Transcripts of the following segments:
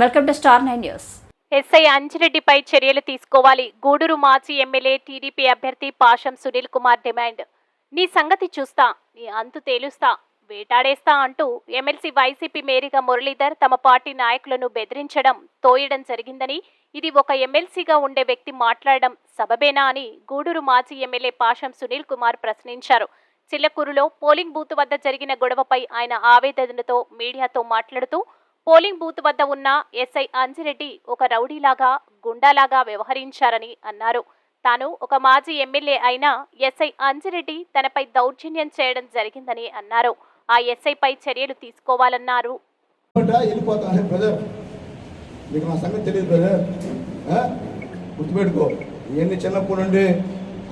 Welcome to star nine news. SI అంజిరెడ్డిపై చర్యలు తీసుకోవాలి. గూడూరు మాజీ ఎమ్మెల్యే టీడీపీ అభ్యర్థి పాషం సునీల్ కుమార్ డిమాండ్. నీ సంగతి చూస్తా నీ అంతు తేలుస్తా వేటాడేస్తా అంటూ ఎమ్మెల్సీ వైసీపీ మేరీగా మురళీధర్ తమ పార్టీ నాయకులను బెదిరించడం తోయడం జరిగిందని ఇది ఒక ఎమ్మెల్సీగా ఉండే వ్యక్తి మాట్లాడడం సబబేనా అని గూడూరు మాజీ ఎమ్మెల్యే పాషం సునీల్ కుమార్ ప్రశ్నించారు. చిల్లకూరులో పోలింగ్ బూత్ వద్ద జరిగిన గొడవపై ఆయన ఆవేదనతో మీడియాతో మాట్లాడుతూ పోలింగ్ బూత్ వద్ద ఉన్న ఎస్ఐ అంజిరెడ్డి ఒక రౌడీలాగా గుండాలాగా వ్యవహరించారని అన్నారు. తాను ఒక మాజీ ఎమ్మెల్యే అయిన ఎస్ఐ అంజిరెడ్డి తనపై దౌర్జన్యం చేయడం జరిగిందని అన్నారు. ఆ ఎస్ఐపై చర్యలు తీసుకోవాలన్నారు. అనుకుంటా నా సంగతి తెలియదు బ్రదర్ గుర్తుపెట్టుకో. ఇవన్నీ చిన్నప్పటి నుండి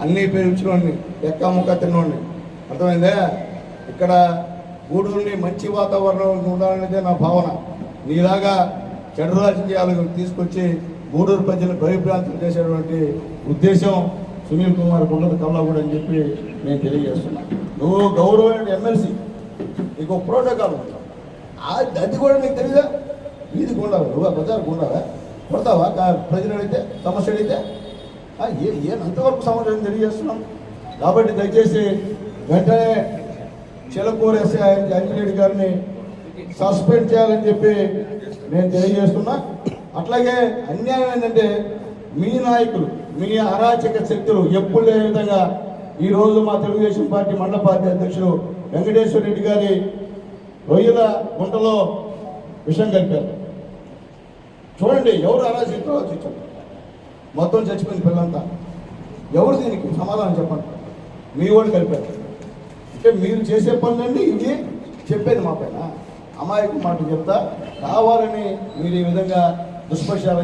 అన్నీ పెంచినోడిని ఎక్క ముక్క తిన్నోడిని. అర్థమైందే? ఇక్కడ గూడూరుని మంచి వాతావరణం ఉండాలనేదే నా భావన. నీలాగా చెడు రాజకీయాలు తీసుకొచ్చి గూడూరు ప్రజలు భయభ్రాంతులు చేసేటువంటి ఉద్దేశం సునీల్ కుమార్ ఉండదు కల్లా కూడా అని చెప్పి నేను తెలియజేస్తున్నా నువ్వు గౌరవమైన ఎమ్మెల్సీ నీకు ప్రోటోకాల్ ఉంటావు ఆ- అది కూడా నీకు తెలియదా ఇది గుండాలి. నువ్వు బజార్ గుండాలా? కొడతావా? ప్రజలు అడిగితే సమస్య అడిగితే ఏ అంతవరకు తెలియజేస్తున్నాం. కాబట్టి దయచేసి వెంటనే చిలకూరు ఎస్ఐ అంజనేయుడి గారిని సస్పెండ్ చేయాలని చెప్పి నేను తెలియజేస్తున్నా. అట్లాగే అన్యాయం ఏంటంటే మీ నాయకులు మీ అరాచక శక్తులు ఎప్పుడు లేని విధంగా ఈ మా తెలుగుదేశం పార్టీ మండల పార్టీ అధ్యక్షుడు వెంకటేశ్వర రెడ్డి గారి రొయ్యల గుంటలో విషం కలిపారు. చూడండి ఎవరు అరాచకతో ఆలోచించారు మొత్తం చచ్చిపోయింది పిల్లంతా. ఎవరు దీనికి సమాధానం చెప్పండి? మీ వాళ్ళు కలిపారు. అంటే మీరు చేసే పనులన్నీ ఇవి చెప్పేది మా పైన. అమాయకు మాట చెప్తా. కావాలని మీరు ఈ విధంగా దుష్ప్రచారం